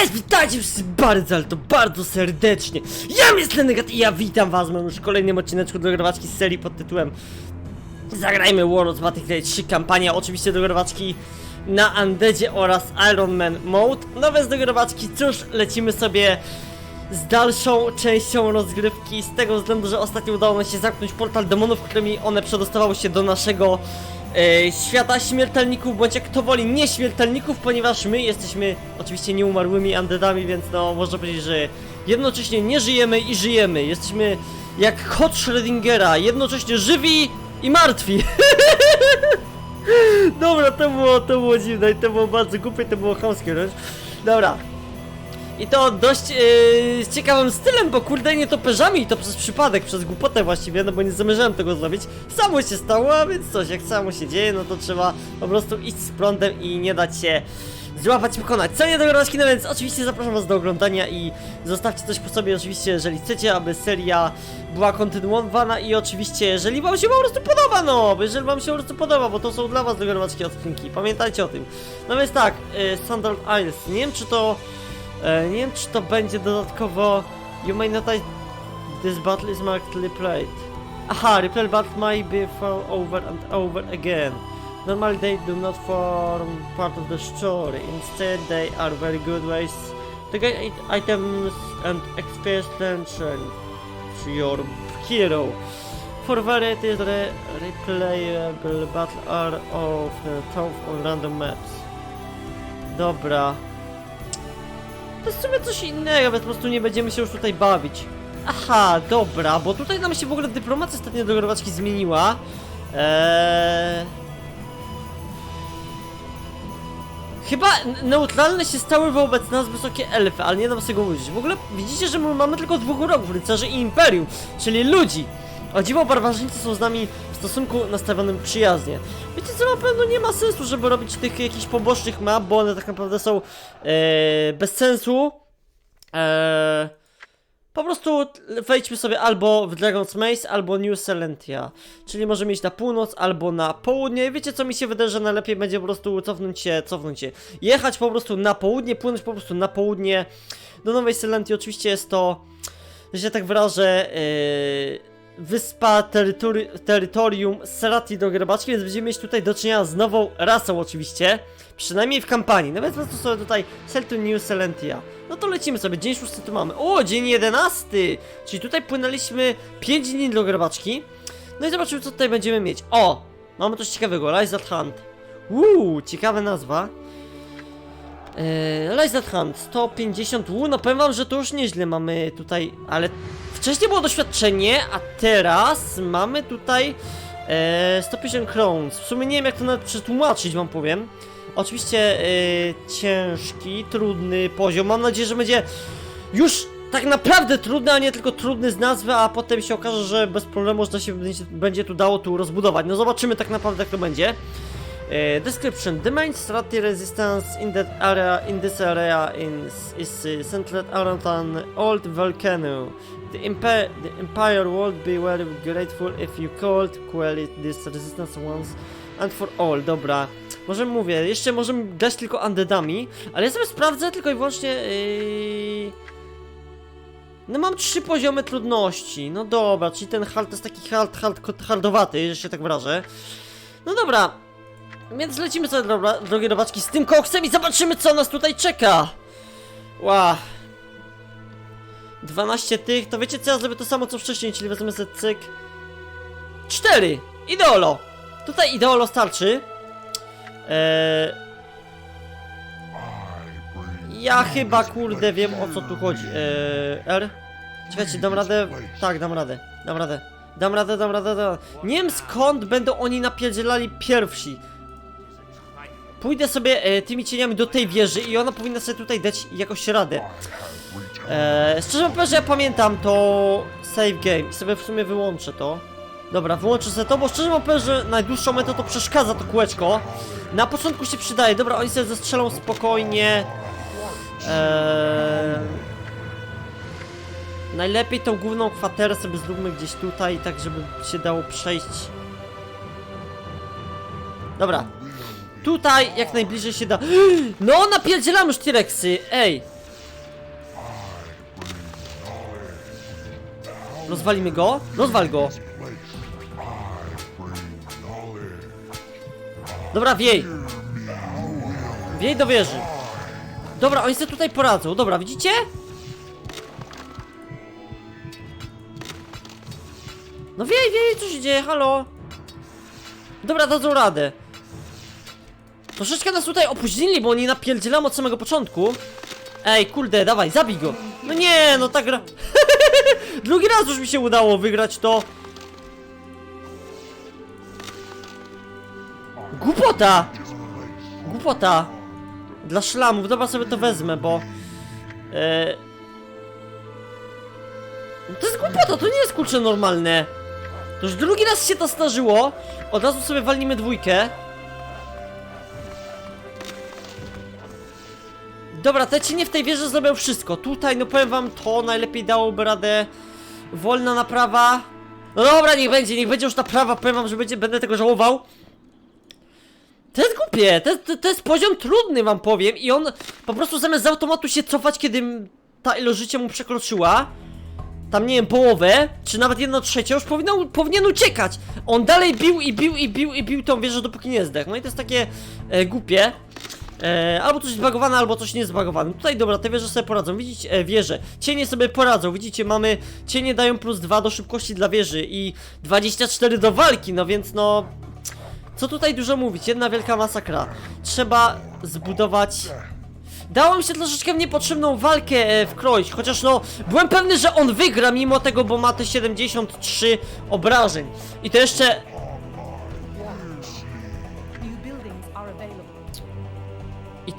Cześć, witajcie wszyscy bardzo, ale to bardzo serdecznie. Ja jestem Negat i ja witam was w moim już kolejnym odcineczku do grywaczki z serii pod tytułem Zagrajmy World Battlefield 3 kampania, oczywiście do grywaczki na Undeadzie oraz Iron Man Mode. Nowe z dogrywaczki, cóż, lecimy sobie z dalszą częścią rozgrywki z tego względu, że ostatnio udało nam się zamknąć portal demonów, którymi one przedostawały się do naszego e, świata śmiertelników, bądź jak to woli, nieśmiertelników, ponieważ my jesteśmy oczywiście nieumarłymi undeadami, więc no można powiedzieć, że jednocześnie nie żyjemy i żyjemy. Jesteśmy jak kot Schrödingera, jednocześnie żywi i martwi. Dobra, to było, to było dziwne i to było bardzo głupie, to było chamskie wręcz. Dobra, i to dość yy, ciekawym stylem, bo kurde nie toperzami i to przez przypadek, przez głupotę właściwie, no bo nie zamierzałem tego zrobić. Samo się stało, a więc coś, jak samo się dzieje, no to trzeba po prostu iść z prądem i nie dać się złapać pokonać. Co nie do groźki, no więc oczywiście zapraszam was do oglądania i zostawcie coś po sobie oczywiście, jeżeli chcecie, aby seria była kontynuowana i oczywiście, jeżeli wam się po prostu podoba, no, jeżeli wam się po prostu podoba, bo to są dla was dogromadzkie odcinki, pamiętajcie o tym. No więc tak, yy, Sandal Isles, nie wiem czy to... E, nie wiem czy to będzie dodatkowo You may notice this battle is marked replayed. Aha, replay battle may be fought over and over again. Normally they do not form part of the story. Instead they are very good ways to get it- items and experience to your hero. For varieties re replayable battle are often found on random maps. Dobra to jest coś innego, więc po prostu nie będziemy się już tutaj bawić. Aha, dobra, bo tutaj nam się w ogóle dyplomacja ostatnio do grywaczki zmieniła. Eee... Chyba neutralne się stały wobec nas wysokie elfy, ale nie dam sobie go mówić. W ogóle widzicie, że my mamy tylko dwóch wrogów, rycerzy i imperium, czyli ludzi. O dziwo, barbarzyńcy są z nami stosunku nastawionym przyjaznie. Wiecie co, na pewno nie ma sensu, żeby robić tych jakichś pobocznych map, bo one tak naprawdę są e, bez sensu. E, po prostu wejdźmy sobie albo w Dragon's Maze, albo New Selentia. Czyli możemy iść na północ, albo na południe. Wiecie co mi się wydaje, że najlepiej będzie po prostu cofnąć się, cofnąć się. Jechać po prostu na południe, płynąć po prostu na południe. Do Nowej Selentii oczywiście jest to, że się tak wyrażę, yy, wyspa terytori terytorium Serati do Grabaczki, więc będziemy mieć tutaj do czynienia z nową rasą oczywiście. Przynajmniej w kampanii. No więc po prostu sobie tutaj Seltu New Selentia. No to lecimy sobie, dzień szósty tu mamy. O, dzień jedenasty! Czyli tutaj płynęliśmy 5 dni do Grabaczki. No i zobaczymy co tutaj będziemy mieć. O! Mamy coś ciekawego, Rise at Hand. Uuu, ciekawa nazwa. Eee, Rise at Hand, 150 Uuu, no powiem wam, że to już nieźle mamy tutaj, ale wcześniej było doświadczenie, a teraz mamy tutaj e, 150 crowns. W sumie nie wiem jak to nawet przetłumaczyć wam powiem. Oczywiście e, ciężki, trudny poziom. Mam nadzieję, że będzie już tak naprawdę trudny, a nie tylko trudny z nazwy, a potem się okaże, że bez problemu można się będzie, będzie tu dało tu rozbudować. No zobaczymy tak naprawdę jak to będzie. Uh, description: The main strategy resistance in that area, in this area, is, is centered around an old volcano. The, Empi- the Empire would be very grateful if you could quell this resistance once and for all. Dobra, może mówię, jeszcze możemy grać tylko undeadami, ale ja sobie sprawdzę tylko i wyłącznie. Yy... No mam trzy poziomy trudności. No dobra, czyli ten hard to jest taki hard, hard, hardowaty, że się tak wyrażę. No dobra, więc lecimy sobie, drogie robaczki, z tym koksem i zobaczymy, co nas tutaj czeka! Ła. 12 tych, to wiecie co, ja zrobię to samo co wcześniej, czyli wezmę sobie cyk. 4! Ideolo! Tutaj ideolo starczy. Eee... Ja chyba, kurde, wiem o co tu chodzi. Eee, R? Czekajcie, dam radę? Tak, dam radę, dam radę. Dam radę, dam radę, dam radę. Nie wiem skąd będą oni napierdzielali pierwsi. Pójdę sobie e, tymi cieniami do tej wieży i ona powinna sobie tutaj dać jakoś radę. E, szczerze mówiąc, że ja pamiętam to save game i sobie w sumie wyłączę to. Dobra, wyłączę sobie to, bo szczerze mówiąc, że najdłuższą metę to przeszkadza to kółeczko. Na początku się przydaje, dobra, oni sobie zestrzelą spokojnie. Eee... Najlepiej tą główną kwaterę sobie zróbmy gdzieś tutaj, tak żeby się dało przejść. Dobra. Tutaj jak najbliżej się da. No, napierdzielam już T-Rexy, ej! Rozwalimy go? Rozwal go. Dobra, wiej. Wiej do wieży. Dobra, oni sobie tutaj poradzą. Dobra, widzicie? No wiej, wiej, co się dzieje, halo. Dobra, dadzą radę. Troszeczkę nas tutaj opóźnili, bo oni napierdzielą od samego początku. Ej, kurde, dawaj, zabij go. No nie, no ta gra... Drugi raz już mi się udało wygrać to. Głupota! Głupota! Dla szlamów, dobra sobie to wezmę, bo... No To jest głupota, to nie jest kurczę normalne. To już drugi raz się to starzyło. Od razu sobie walnimy dwójkę. Dobra, te cienie w tej wieży zrobią wszystko. Tutaj, no powiem wam, to najlepiej dałoby radę. Wolna naprawa. No dobra, niech będzie, niech będzie już naprawa. Powiem wam, że będzie, będę tego żałował. To jest głupie, to, to, to jest poziom trudny wam powiem i on po prostu zamiast z automatu się cofać, kiedy ta ilość życia mu przekroczyła tam nie wiem, połowę, czy nawet jedno trzecie, już powinien, powinien uciekać. On dalej bił i bił i bił i bił tą wieżę, dopóki nie zdechł. No i to jest takie e, głupie. E, albo coś zbagowane, albo coś nie zbagowane. Tutaj dobra, te wieże sobie poradzą. Widzicie, e, wieże. Cienie sobie poradzą. Widzicie, mamy. Cienie dają plus 2 do szybkości dla wieży i 24 do walki, no więc no. Co tutaj dużo mówić? Jedna wielka masakra. Trzeba zbudować Dało mi się troszeczkę w niepotrzebną walkę e, wkroić, chociaż no, byłem pewny, że on wygra mimo tego, bo ma te 73 obrażeń. I to jeszcze,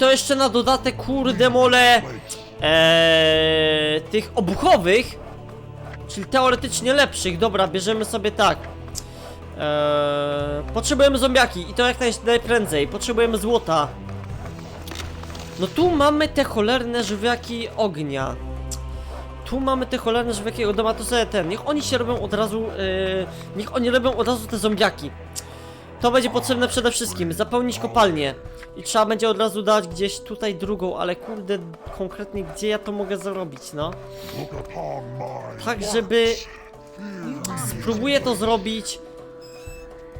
to jeszcze na dodatek, kurde mole, e, tych obuchowych, czyli teoretycznie lepszych. Dobra, bierzemy sobie tak. E, potrzebujemy zombiaki i to jak naj, najprędzej. Potrzebujemy złota. No tu mamy te cholerne żywiaki ognia. Tu mamy te cholerne żywiaki ognia. To sobie ten. Niech oni się robią od razu. Yy, niech oni robią od razu te zombiaki. To będzie potrzebne przede wszystkim. Zapełnić kopalnię. I trzeba będzie od razu dać gdzieś tutaj drugą, ale kurde, konkretnie gdzie ja to mogę zrobić, no? Tak, żeby. Spróbuję to zrobić.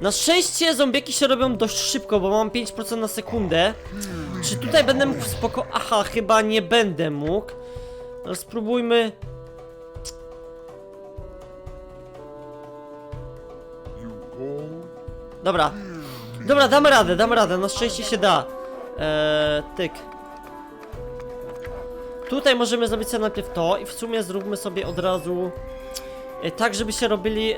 Na szczęście zombieki się robią dość szybko, bo mam 5% na sekundę. Czy tutaj będę mógł spoko... Aha, chyba nie będę mógł. Ale spróbujmy... Dobra. Dobra, damy radę, damy radę, na szczęście się da. Eee, tyk. Tutaj możemy zrobić sobie najpierw to i w sumie zróbmy sobie od razu... E, tak, żeby się robili e,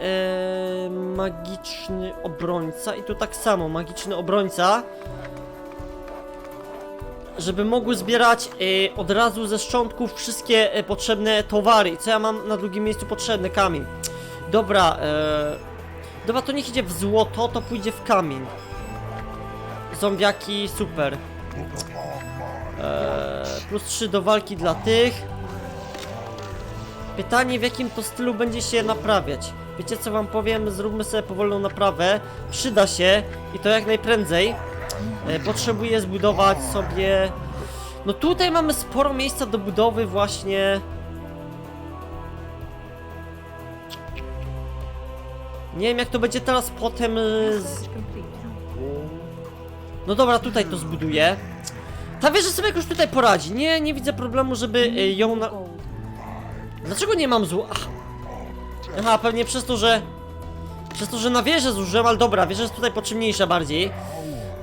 magiczny obrońca i tu tak samo, magiczny obrońca żeby mogły zbierać e, od razu ze szczątków wszystkie e, potrzebne towary. Co ja mam na drugim miejscu potrzebny? Kamień. Dobra, e, dobra, to niech idzie w złoto, to pójdzie w kamień. Zombiaki, super. E, plus 3 do walki dla tych. Pytanie w jakim to stylu będzie się naprawiać. Wiecie co wam powiem? Zróbmy sobie powolną naprawę. Przyda się i to jak najprędzej. E, potrzebuję zbudować sobie... No tutaj mamy sporo miejsca do budowy właśnie... Nie wiem jak to będzie teraz potem e, z... No dobra, tutaj to zbuduję. Ta wieża sobie jakoś tutaj poradzi. Nie, nie widzę problemu, żeby e, ją na... Dlaczego nie mam zł... Ach. Aha, pewnie przez to, że... Przez to, że na wieżę zużyłem, ale dobra, wieża jest tutaj potrzebniejsza bardziej.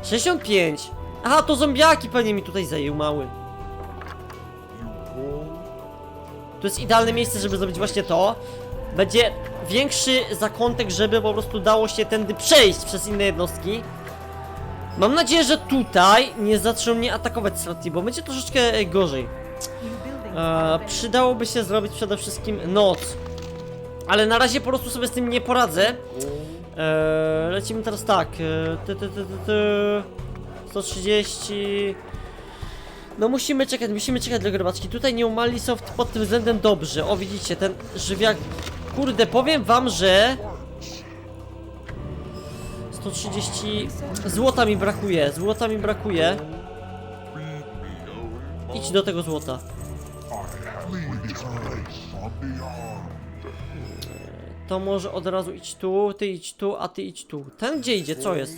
65. Aha, to zombiaki pewnie mi tutaj zajęły mały. To jest idealne miejsce, żeby zrobić właśnie to. Będzie większy zakątek, żeby po prostu dało się tędy przejść przez inne jednostki. Mam nadzieję, że tutaj nie zaczną mnie atakować Slotty, bo będzie troszeczkę e, gorzej. E, przydałoby się zrobić przede wszystkim noc. Ale na razie po prostu sobie z tym nie poradzę. E, lecimy teraz tak. E, ty, ty, ty, ty, ty. 130. No musimy czekać, musimy czekać dla grobaczki. Tutaj nieumali są w- pod tym względem dobrze. O widzicie, ten żywiak. Kurde, powiem wam, że 130 złota mi brakuje, złota mi brakuje. Idź do tego złota. To może od razu idź tu, ty idź tu, a ty idź tu. Ten gdzie idzie? Co jest?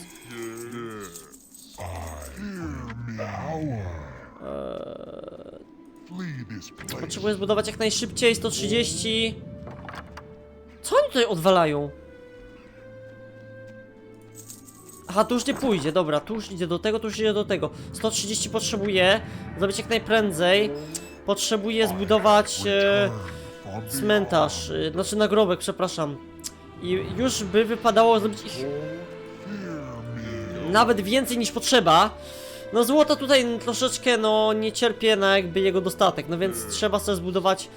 Place. Potrzebuję zbudować jak najszybciej 130. Co oni tutaj odwalają? Aha, tu już nie pójdzie, dobra, tu już idzie do tego, tu już idzie do tego. 130 potrzebuję, zrobić jak najprędzej. Potrzebuję zbudować e, cmentarz, e, znaczy nagrobek, przepraszam. I już by wypadało zrobić ich nawet więcej niż potrzeba. No złoto tutaj troszeczkę no nie cierpie na jakby jego dostatek, no więc trzeba sobie zbudować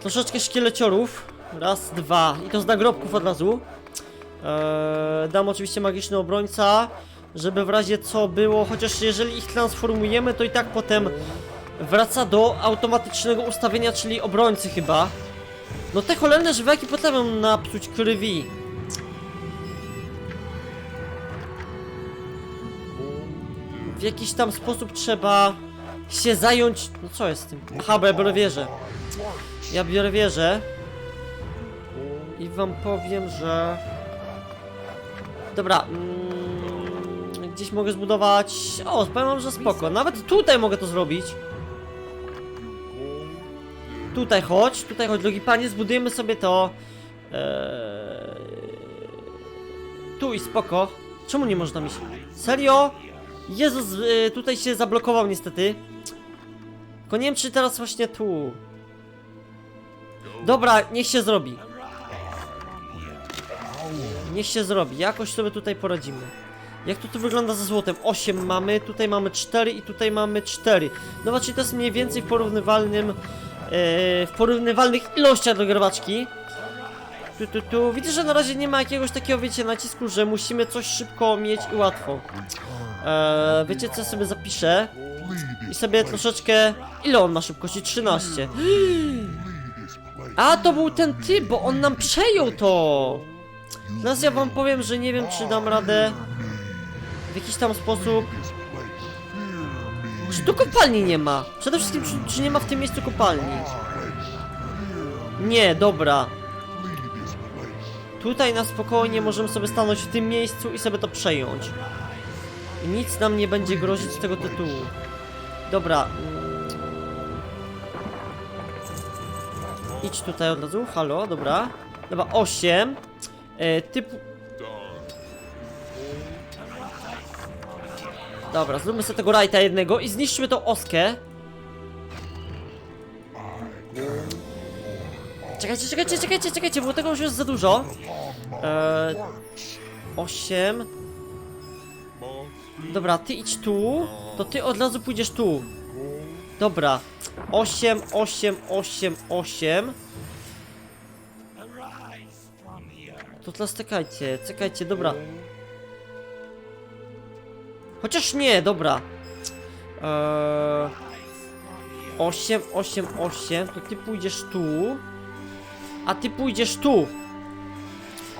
troszeczkę szkieleciorów. Raz, dwa i to z nagrobków od razu. Eee, dam oczywiście magiczny obrońca, żeby w razie co było, chociaż jeżeli ich transformujemy, to i tak potem wraca do automatycznego ustawienia, czyli obrońcy chyba. No te cholerne żywaki potrafią napsuć krwi. w jakiś tam sposób trzeba się zająć. No co jest z tym? Aha, bo ja biorę wieżę. Ja biorę wieżę. I wam powiem, że. Dobra. Mm, gdzieś mogę zbudować. O, powiem wam, że spoko. Nawet tutaj mogę to zrobić. Tutaj chodź, tutaj chodź, drogi panie, zbudujemy sobie to. Eee... Tu i spoko. Czemu nie można mi. Serio? Jezus, y, tutaj się zablokował niestety. Tylko nie wiem, czy teraz właśnie tu. Dobra, niech się zrobi. Niech się zrobi, jakoś sobie tutaj poradzimy. Jak to tu wygląda ze złotem? 8 mamy, tutaj mamy 4 i tutaj mamy 4. No właśnie to jest mniej więcej w porównywalnym... e, w porównywalnych ilościach do grabaczki. Tu, tu, tu. Widzę, że na razie nie ma jakiegoś takiego, wiecie, nacisku, że musimy coś szybko mieć i łatwo. Eee, wiecie co sobie zapiszę? I sobie troszeczkę... Ile on ma szybkości? 13. Flee this place. A, to był ten typ, bo on nam przejął to! Teraz ja wam powiem, że nie wiem, czy dam radę w jakiś tam sposób... Czy tu kopalni nie ma? Przede wszystkim, czy, czy nie ma w tym miejscu kopalni? Nie, dobra. Tutaj na spokojnie możemy sobie stanąć w tym miejscu i sobie to przejąć. I nic nam nie będzie grozić z tego tytułu. Dobra. Idź tutaj od razu, halo, dobra. Dobra, 8. E, typu... Dobra, zróbmy sobie tego rajta jednego i zniszczmy tą oskę. Czekajcie, czekajcie, czekajcie, czekajcie, bo tego już jest za dużo. Eee, 8. Dobra, ty idź tu, to ty od razu pójdziesz tu. Dobra. 8, 8, 8, 8. To teraz czekajcie, czekajcie, dobra. Chociaż nie, dobra. Eee, 8, 8, 8, to ty pójdziesz tu. A ty pójdziesz tu.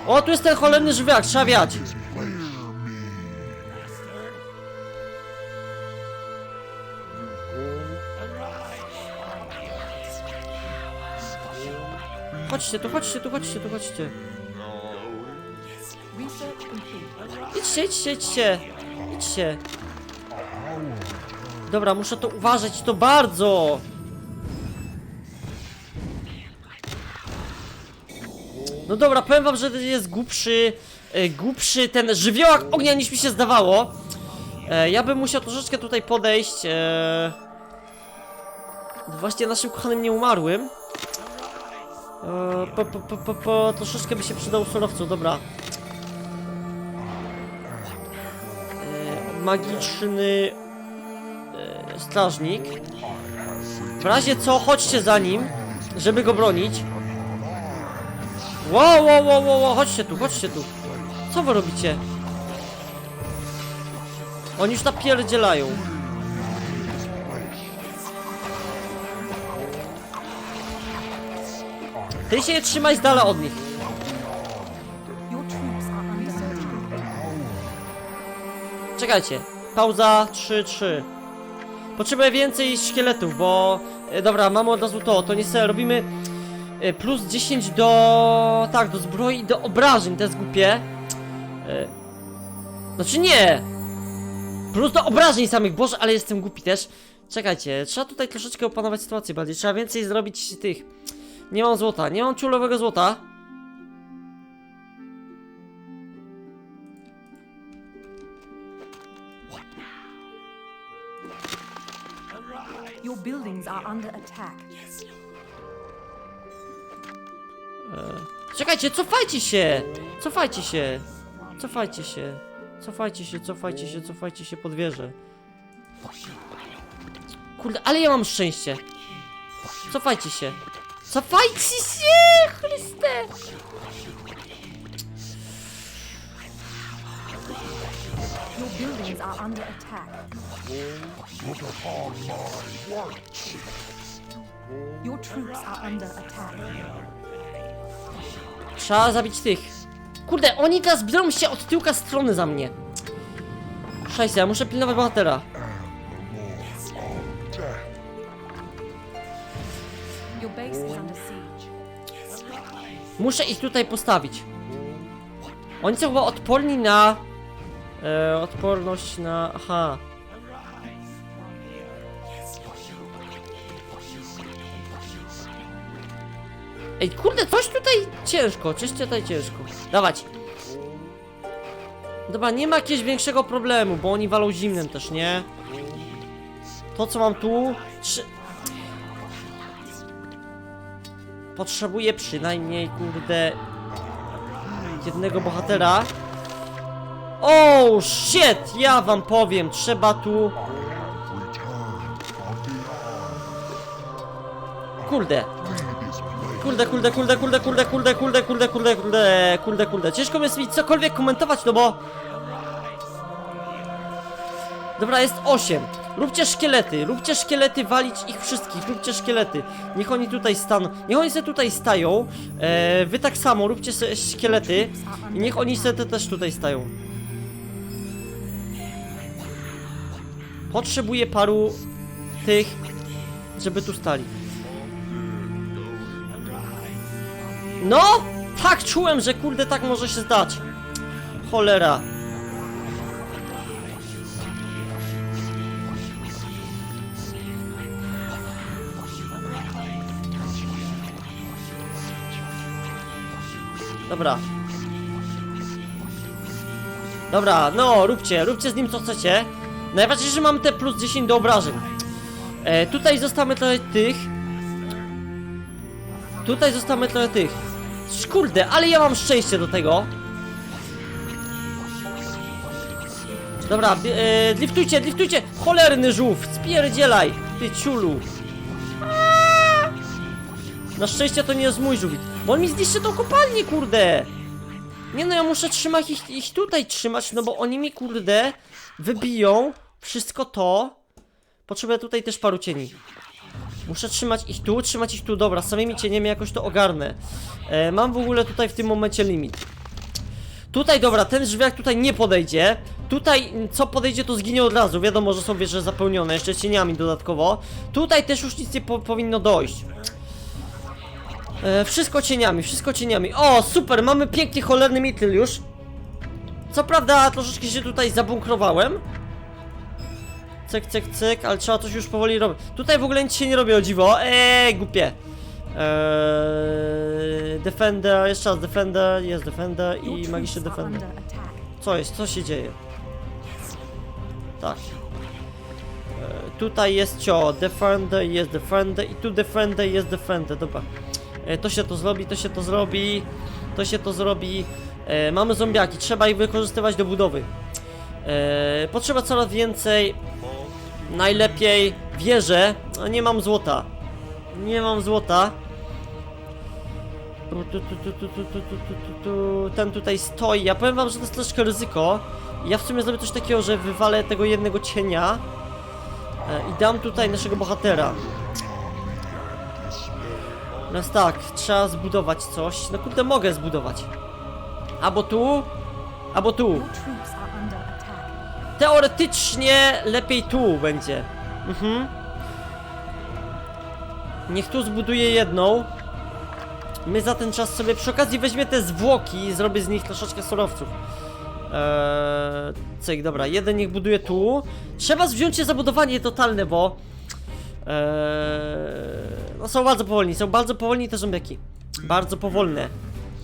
O, tu jest ten cholerny żywiołak, trzeba wiać. Chodźcie tu, chodźcie tu, chodźcie tu, chodźcie. Idźcie, idźcie, idźcie. Idźcie. Dobra, muszę to uważać, to bardzo. No dobra, powiem wam, że jest głupszy, e, głupszy ten żywiołak ognia niż mi się zdawało. E, ja bym musiał troszeczkę tutaj podejść. E, właśnie naszym kochanym nieumarłym. E, po, po, po, po, po, troszeczkę by się przydał surowcu, dobra. Magiczny e, strażnik. W razie co, chodźcie za nim, żeby go bronić. Wow, wow, wow, wow, wow, chodźcie tu, chodźcie tu. Co wy robicie? Oni już napierdzielają. Ty się trzymaj z dala od nich. Czekajcie. Pauza 3-3. Potrzebuję więcej szkieletów, bo... e, Dobra, mamy od razu to. To nie robimy... E, plus 10 do... tak, do zbroi i do obrażeń, to jest głupie. E, znaczy nie! Plus do obrażeń samych, boże, ale jestem głupi też. Czekajcie, trzeba tutaj troszeczkę opanować sytuację bardziej, trzeba więcej zrobić tych... Nie mam złota, nie mam ciulowego złota. Your buildings are under attack. Czekajcie, cofajcie się! Cofajcie się! Cofajcie się! Cofajcie się, cofajcie się, cofajcie się pod wieżę. Kurde, ale ja mam szczęście. Cofajcie się. Cofajcie się! Chryste! Buildings are under attack. Look upon my works. Your troops are under attack. Trzeba zabić tych. Kurde, oni teraz biorą się od tyłka strony za mnie. Szajse, ja muszę pilnować bohatera. Death. Your base is under siege. Muszę ich tutaj postawić. Oni są chyba odporni na... E, odporność na... Aha. Ej, kurde, coś tutaj ciężko, coś tutaj ciężko. Dawać. Dobra, nie ma jakiegoś większego problemu, bo oni walą zimnem też, nie? To, co mam tu... Trzy... Potrzebuję przynajmniej, kurde, jednego bohatera. Oh shit! Ja wam powiem, trzeba tu. Kurde. Kurde, kurde, kurde, kurde, kurde, kurde, kurde, kurde, kurde, kurde, kurde, kurde. Ciężko mi jest mi cokolwiek komentować, no bo. Dobra, jest 8. Róbcie szkielety, róbcie szkielety, walić ich wszystkich, róbcie szkielety. Niech oni tutaj staną, niech oni sobie tutaj stają. E, wy tak samo, róbcie szkielety. I niech oni sobie te też tutaj stają. Potrzebuję paru tych, żeby tu stali. No! Tak czułem, że kurde tak może się zdać. Cholera. Dobra. Dobra, no, róbcie, róbcie z nim co chcecie. Najważniejsze, że mamy te plus 10 do obrażeń. E, tutaj zostawmy trochę tych. Tutaj zostawmy trochę tych. Kurde, ale ja mam szczęście do tego. Dobra, e, driftujcie, driftujcie! Cholerny żółw, spierdzielaj! Ty ciulu! Na szczęście to nie jest mój żółwik, bo on mi zniszczy tą kopalnię, kurde! Nie no, ja muszę trzymać ich, ich tutaj trzymać, no bo oni mi, kurde, wybiją wszystko to. Potrzebuję tutaj też paru cieni. Muszę trzymać ich tu, trzymać ich tu, dobra, samymi cieniami jakoś to ogarnę. E, mam w ogóle tutaj w tym momencie limit. Tutaj, dobra, ten drzwiak tutaj nie podejdzie. Tutaj, co podejdzie, to zginie od razu. Wiadomo, że są wieże zapełnione, jeszcze cieniami dodatkowo. Tutaj też już nic nie po powinno dojść. E, wszystko cieniami, wszystko cieniami. O, super, mamy pięknie cholerny mitryl już. Co prawda, troszeczkę się tutaj zabunkrowałem. Cyk, cyk, cyk, ale trzeba coś już powoli robić. Tutaj w ogóle nic się nie robi, o dziwo. Eee, głupie. Eee, defender, jeszcze raz Defender, jest Defender i magiczny Defender. Co jest? Co się dzieje? Tak. E, tutaj jest cio, Defender, jest Defender i tu Defender, jest Defender, dobra. E, to się to zrobi, to się to zrobi, to się to zrobi. E, mamy zombiaki, trzeba ich wykorzystywać do budowy. E, potrzeba coraz więcej, najlepiej wieże, nie mam złota. Nie mam złota. Ten tutaj stoi. Ja powiem wam, że to jest troszkę ryzyko. Ja w sumie zrobię coś takiego, że wywalę tego jednego cienia i dam tutaj naszego bohatera. Teraz tak, trzeba zbudować coś. No kurde, mogę zbudować. Albo tu, albo tu. Teoretycznie lepiej tu będzie. Mhm. Niech tu zbuduje jedną. My za ten czas sobie przy okazji weźmie te zwłoki i zrobię z nich troszeczkę surowców. Eee, cyk, dobra, jeden niech buduje tu. Trzeba wziąć się zabudowanie totalne, bo... Eee, no są bardzo powolni, są bardzo powolni te zombiaki. Bardzo powolne.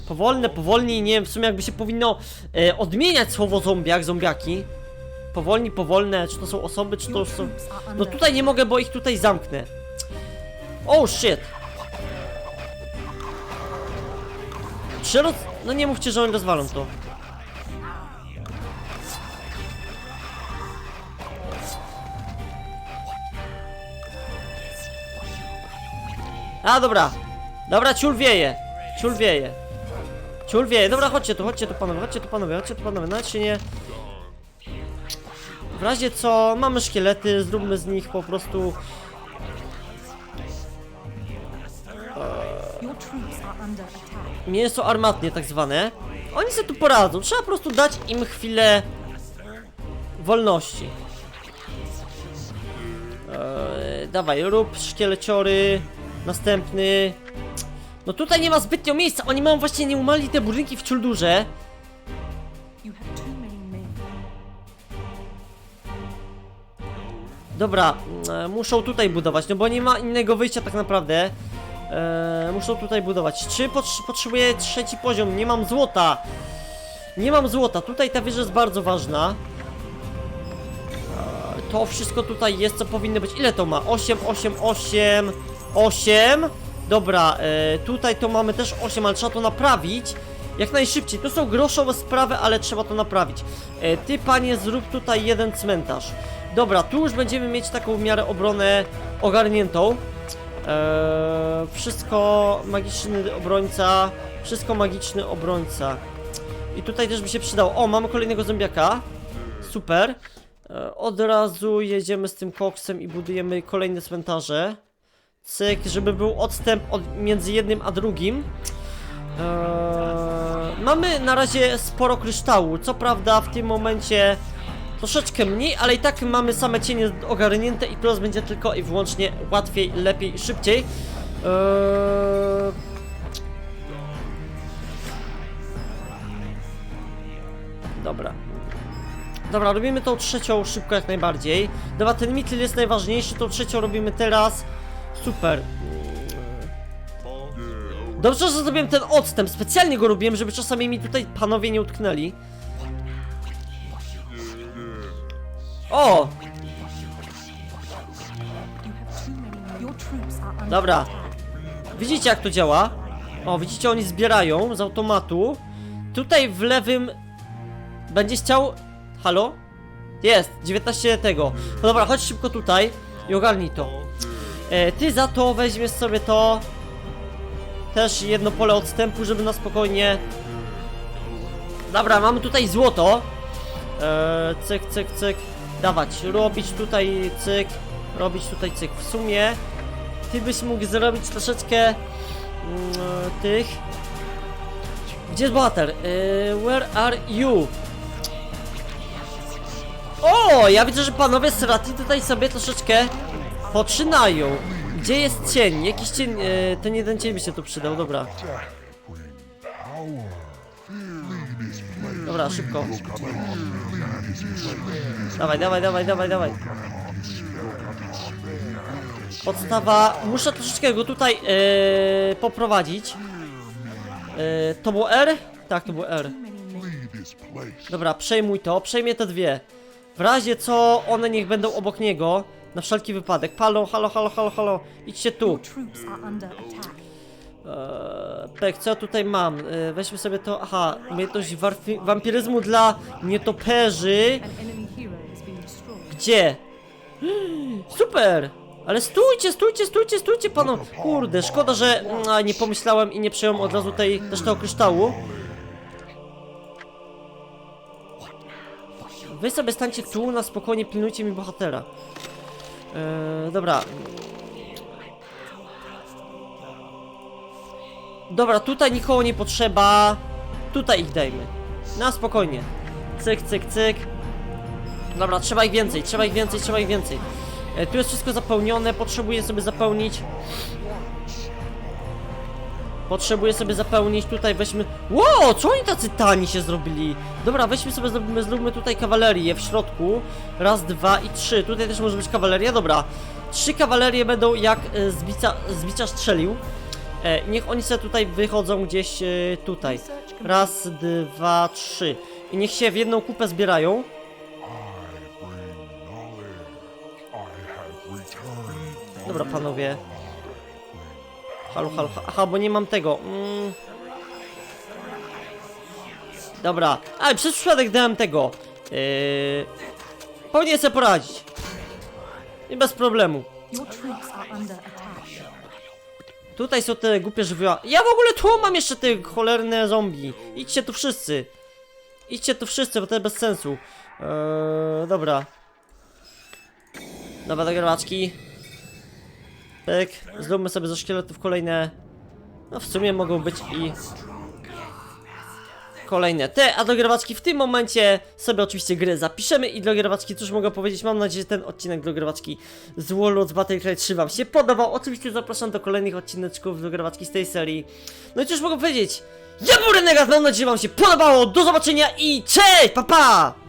Powolne, powolni, nie wiem w sumie jakby się powinno e, odmieniać słowo zombiak, zombiaki. Powolni, powolne, czy to są osoby, czy to już są... No tutaj nie mogę, bo ich tutaj zamknę. Oh shit! Roz... No nie mówcie, że oni rozwalą to. A dobra. Dobra, ciul wieje. Ciul wieje. Ciul wieje. Dobra, chodźcie tu, chodźcie tu panowie, chodźcie tu panowie, chodźcie tu panowie. Nawet się nie... W razie co, mamy szkielety, zróbmy z nich po prostu... Attack. mięso armatnie tak zwane. Oni sobie tu poradzą, trzeba po prostu dać im chwilę wolności. Eee, dawaj, rób szkieleciory, następny. No tutaj nie ma zbytnio miejsca, oni mają właśnie nie umali te budynki w ciuldurze. Dobra, e, muszą tutaj budować, no bo nie ma innego wyjścia tak naprawdę. E, muszą tutaj budować. Czy potrz potrzebuję trzeci poziom? Nie mam złota. Nie mam złota. Tutaj ta wieża jest bardzo ważna. E, to wszystko tutaj jest, co powinno być. Ile to ma? 8, 8, 8, 8. Dobra, e, tutaj to mamy też 8, ale trzeba to naprawić. Jak najszybciej. To są groszowe sprawy, ale trzeba to naprawić. E, ty, panie, zrób tutaj jeden cmentarz. Dobra, tu już będziemy mieć taką w miarę obronę ogarniętą. Eee, wszystko magiczny obrońca. Wszystko magiczny obrońca. I tutaj też by się przydało. O, mamy kolejnego zombiaka. Super. E, od razu jedziemy z tym koksem i budujemy kolejne cmentarze. Cyk, żeby był odstęp od, między jednym a drugim. Eee, mamy na razie sporo kryształu. Co prawda w tym momencie troszeczkę mniej, ale i tak mamy same cienie ogarnięte i teraz będzie tylko i wyłącznie łatwiej, lepiej szybciej. Eee... Dobra. Dobra, robimy tą trzecią szybko jak najbardziej. Dobra, ten mitryl jest najważniejszy, tą trzecią robimy teraz. Super. Dobrze, że zrobiłem ten odstęp. Specjalnie go robiłem, żeby czasami mi tutaj panowie nie utknęli. O! Dobra. Widzicie jak to działa? O, widzicie, oni zbierają z automatu. Tutaj w lewym będzie chciał... Halo? Jest, 19 tego. No dobra, chodź szybko tutaj i ogarnij to. E, ty za to weźmiesz sobie to. Też jedno pole odstępu, żeby na spokojnie... Dobra, mamy tutaj złoto. E, cyk, cyk, cyk. Dawać, robić tutaj cyk. Robić tutaj cyk. W sumie ty byś mógł zrobić troszeczkę mm, e, tych. Gdzie jest bohater? Where are you? O, ja widzę, że panowie z tutaj sobie troszeczkę poczynają. Gdzie jest cień? Jakiś cień, e, ten jeden cień by się tu przydał, dobra. Dobra, szybko. Dawaj, dawaj, dawaj, dawaj, dawaj. Podstawa. Muszę troszeczkę go tutaj e, poprowadzić. E, to było R? Tak, to było R. Dobra, przejmuj to, przejmie te dwie. W razie co, one niech będą obok niego. Na wszelki wypadek. Halo, halo, halo, halo, halo. Idźcie tu. Eee, pek, co ja tutaj mam? Eee, weźmy sobie to. Aha, umiejętność wampiryzmu dla nietoperzy. Gdzie? Super! Ale stójcie, stójcie, stójcie, stójcie, panu! Kurde, szkoda, że mm, a, nie pomyślałem i nie przejąłem od razu tej też tego kryształu. Wy sobie stańcie tu, na spokojnie pilnujcie mi bohatera. Eee, dobra. Dobra, tutaj nikogo nie potrzeba. Tutaj ich dajmy. Na spokojnie. Cyk, cyk, cyk. Dobra, trzeba ich więcej, trzeba ich więcej, trzeba ich więcej. E, tu jest wszystko zapełnione, potrzebuję sobie zapełnić. Potrzebuję sobie zapełnić tutaj, weźmy... Ło, co oni tacy tani się zrobili? Dobra, weźmy sobie, zrobimy, zróbmy tutaj kawalerię w środku. Raz, dwa i trzy. Tutaj też może być kawaleria, dobra. Trzy kawalerie będą jak e, z, bica, z bicia strzelił. E, niech oni sobie tutaj wychodzą gdzieś e, tutaj. Raz, dwa, trzy. I niech się w jedną kupę zbierają. Dobra, panowie. Halo, halo, ha- aha, bo nie mam tego. Mm. Dobra, ale przez przypadek dałem tego. Yy... Powinien sobie poradzić. I bez problemu. Tutaj są te głupie żywioła. Ja w ogóle tu mam jeszcze te cholerne zombie. Idźcie tu wszyscy. Idźcie tu wszyscy, bo to jest bez sensu. Eee, dobra. Dobra, dogrywaczki. Tak, zróbmy sobie ze szkieletów kolejne. No w sumie mogą być i kolejne. Te, a dogrywaczki w tym momencie sobie oczywiście gry zapiszemy i dogrywaczki, cóż mogę powiedzieć, mam nadzieję, że ten odcinek dogrywaczki z Warlords Battle Cry 3 wam się podobał, oczywiście zapraszam do kolejnych odcineczków dogrywaczki z tej serii, no i cóż mogę powiedzieć, ja był Renegat, mam nadzieję, że wam się podobało, do zobaczenia i cześć, pa pa!